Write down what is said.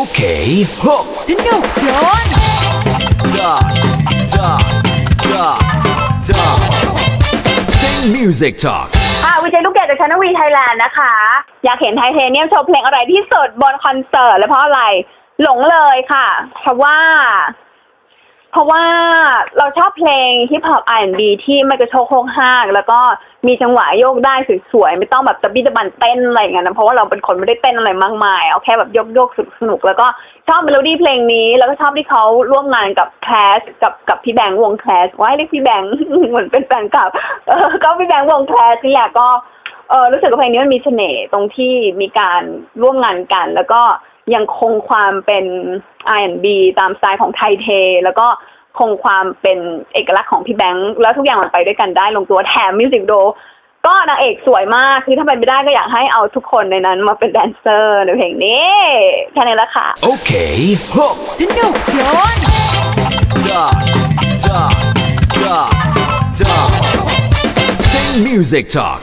Okay, hook. สนุกโยน Da, da, da, da. Sing music talk. ค่ะวิจัยลูกเกดจากชนวีไทยแลนด์นะคะ อยากเห็นไทเทเนียมโชว์เพลงอะไรที่สุดบนคอนเสิร์ต และเพราะอะไร หลงเลยค่ะ เพราะว่า เพราะว่าเราชอบเพลงฮิปฮอป R&B ที่มันกระโชกโคกห้างแล้วก็มีจังหวะโยกได้สวยๆไม่ต้องแบบตะบี้ตะบันเต้นอะไรเงี้ยนะเพราะว่าเราเป็นคนไม่ได้เต้นอะไรมากมายเอาแค่แบบโยกโยกสนุกแล้วก็ชอบเมโลดี้เพลงนี้ แล้วก็ชอบที่เขาร่วมงานกับแคลสกับกับพี่แบงค์วงแคลสว่าให้เรียกพี่แบงค์เหมือนเป็นแฟนคลับเออก็พี่แบงค์วงแคลสนี่แหละก็เออรู้สึกว่าเพลงนี้มันมีเสน่ห์ตรงที่มีการร่วมงานกัน แล้วก็ ยังคงความเป็น R&B ตามสไตล์ของไทยเท แล้วก็คงความเป็นเอกลักษณ์ของพี่แบงค์แล้วทุกอย่างมันไปด้วยกันได้ลงตัวแถมมิวสิกโดก็นางเอกสวยมาก คือถ้าเป็นไปได้ก็อยากให้เอาทุกคนในนั้นมาเป็นแดนเซอร์ในเพลงนี้ แค่นี้ละค่ะ Okay, hook. สนุกโยน Da, da, da, da. Sing music talk.